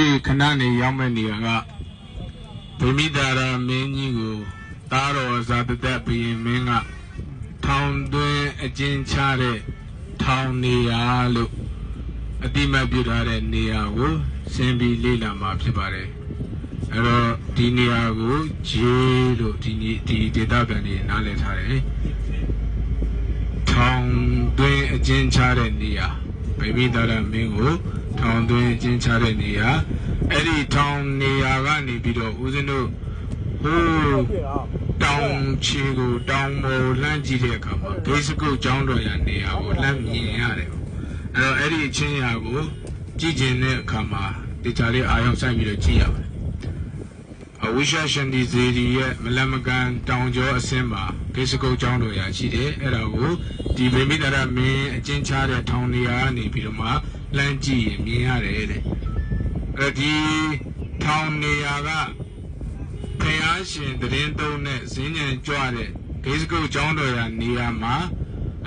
ဒီခဏနေရောက်မဲ့နေရာကဗိမိတာရမင်းကြီးကိုတားတော်ဇာတသက်ဘုရင်မင်းကထောင်သွင်းအကျဉ်းချတဲ့ထောင်နေရာလို့အတိမတ်ပြုထားတဲ့နေရာကိုဆင်းပြီးလေ့လာမှာဖြစ်ပါတယ်အဲ့တော့ဒီနေရာကိုဂျေးလို့ဒီနေ့ဒီဒေတာကန်တွေနားလည်ထားတယ်ထောင်သွင်းအကျဉ်းချတဲ့နေရာ ဗိမိတာရမင်းကိုထောင်သွင်းအကျဉ်းချတဲ့နေရာအဲ့ဒီထောင်နေရာကနေပြီးတော့ဦးဇင်းတို့ဟိုးတောင်ချီကိုတောင်ပေါ်လှမ်းကြည့်တဲ့အခါမှာဂိတ်စကုတ်ကျောင်းတော်ရနေရာကိုလှမ်းမြင်ရတယ်ပေါ့အဲ့တော့အဲ့ဒီအချင်းရာကိုကြည့်ကျင်တဲ့အခါမှာတေချာလေးအာရုံစိုက်ပြီးတော့ကြည့်ရပါတယ် အဝိရှရှင်ဒီဇေဒီရဲ့မလမကန်တောင်ကျော်အစင်းမှာဂိတ်စကုတ်ကျောင်းတော်ရရှိတယ်အဲ့ဒါကိုဒီဗိမိတရမင်းအချင်းချတဲ့ထောင်နေရာကနေပြီးတော့မှလှမ်းကြည့်ရင်မြင်ရတယ်တဲ့အဲ့ဒီထောင်နေရာကဖယားရှင်တရင်သုံးနဲ့ဇင်းညံကြွတဲ့ဂိစကုတ်ကျောင်းတော်ရာနေရာမှာ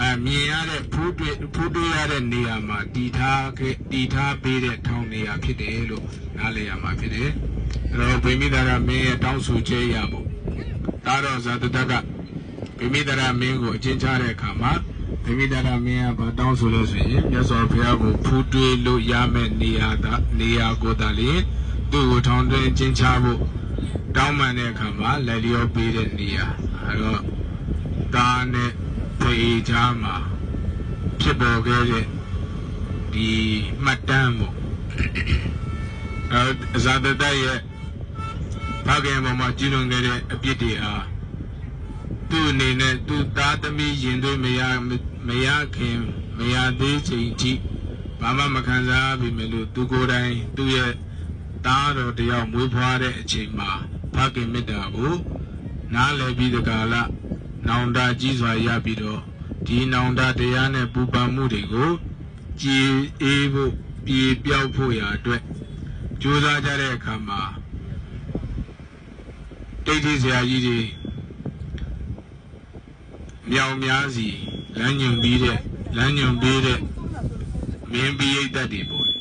အမြင်ရတဲ့ဖူးတွေ့ဖူးတွေ့ရတဲ့နေရာမှာတည်ထားခဲ့တည်ထားပေးတဲ့ထောင်နေရာဖြစ်တယ်လို့နားလည်ရမှာဖြစ်တယ်။ အဲတော့ဗိမိတာရမင်းရဲ့တောင်းဆိုချက်ရဖို့ဒါတော့ဇာတတကဗိမိတာရမင်းကိုအချင်းချတဲ့အခါမှာဗိမိတာရမင်းကဘာတောင်းဆိုလို့ဆိုရင်မြတ်စွာဘုရားကိုဖူးတွေ့လို့ရမယ့်နေရာသာနေရာကိုသာလေသူ့ကိုထောင်တွင်းချင်းချဖို့တောင်းပန်တဲ့အခါမှာလက်လျောပေးတဲ့နေရာအဲတော့ဒါနဲ့ဖေးချားမှာဖြစ်ပေါ်ခဲ့တဲ့ဒီမှတ်တမ်းပေါ့ အဲဇာတတရဲ့ဘာကံပေါ်မှာကျူးလွန်ခဲ့တဲ့အပြစ်တွေဟာသူ့အနေနဲ့သူ့သားသမီးရင်သွေးမရမရခင်မရသေးချိန်ထိဘာမှမခံစားပြီမယ်လို့သူကိုယ်တိုင်သူ့ရဲ့သားတော်တယောက်မွေးဖွားတဲ့အချိန်မှာဖခင်မေတ္တာကိုနားလည်ပြီးတကာလနောင်တကြီးစွာရပြီးတော့ဒီနောင်တတရားနဲ့ပူပန်မှုတွေကိုကြည်အေးဖို့ပြေပြောက်ဖို့ရာအတွက် ကြိုးစားကြတဲ့အခါမှာတိတ်တိဆရာကြီးတွေမြောင်များစီလမ်းညွန်ပြီးတဲ့လမ်းညွန်ပြီးတဲ့မင်းပိယိတ်တ်တွေပေါ့လေ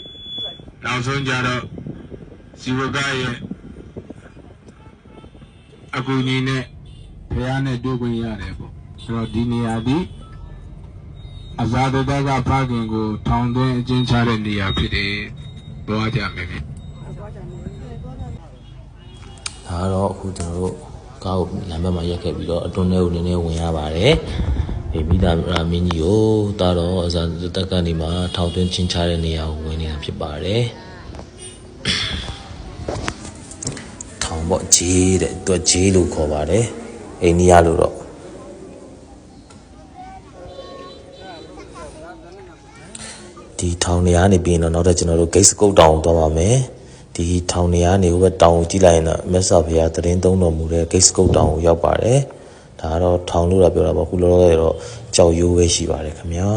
နောက်ဆုံးကြတော့ဇီဝကရဲ့အကူအညီနဲ့ဘုရားနဲ့တွေ့ခွင့်ရတယ်ပေါ့ဆိုတော့ဒီနေရာဒီအဇာတတကဖခင်ကိုထောင်သွင်းအကျဉ်းချတဲ့နေရာဖြစ်တယ်ပြောကြမယ်ဗျ ဒါကတော့အခုကျွန်တော်တို့ကားကိုလမ်းဘက်မှာရက်ခဲ့ပြီးတော့အတွန်းထဲကိုနည်းနည်းဝင်ရပါတယ်။ဒီမိသားရာမင်းကြီးကိုတာတော့အစားတက်ကနေမှထောင်သွင်းချင်းချတဲ့နေရာကိုဝင်နေတာဖြစ်ပါတယ်။ထောင်ပေါ့ဂျေးတဲ့သူကဂျေးလို့ခေါ်ပါတယ်။အိန္ဒိယလို့တော့ဒီထောင်နေရာနေပြီးရင်တော့နောက်ထပ်ကျွန်တော်တို့ဂိတ်စကုတ်တောင်သွားပါမယ်။ ဒီထောင်နေရာနေဟိုဘက်တောင်ကိုကြည့်လိုက်ရင်တော့မြတ်စွာဘုရားတရင်သုံးတော်မူတဲ့ဂိတ်စကုတ်တောင်ကိုရောက်ပါတယ်။ဒါကတော့ထောင်လို့တော့ပြောတာပေါ့ခုလောလောဆယ်တော့ကြောက်ရိုးပဲရှိပါတယ်ခင်ဗျာ။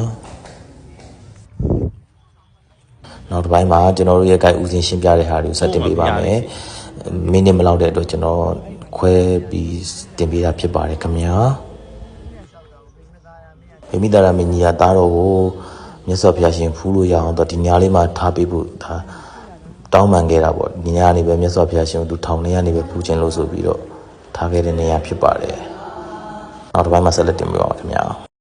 နောက်တစ်ပိုင်းမှာကျွန်တော်တို့ရဲ့ guide ဦးစင်ရှင်းပြတဲ့ဟာတွေကိုဆက်တင်ပေးပါမယ်။မိနစ်မလောက်တဲ့အတွက်ကျွန်တော်ခွဲပြီးတင်ပေးတာဖြစ်ပါတယ်ခင်ဗျာ။မိမိတာရမင်းကြီးကတားတော်ကိုမြတ်စွာဘုရားရှင်ဖူးလို့ရအောင်တော့ဒီညလေးမှာထားပေးဖို့ဒါ တောင်းပန်ခဲ့တာပေါ့ဒီညနေပဲမြတ်စွာဘုရားရှင်ကိုသူထောင်ထဲကနေပဲဖူးခြင်းလို့ဆိုပြီးတော့ထားခဲ့တဲ့နေရာဖြစ်ပါတယ်။နောက်တစ်ပိုင်းမှာဆက်လက်တင်ပြပါမယ်ခင်ဗျာ။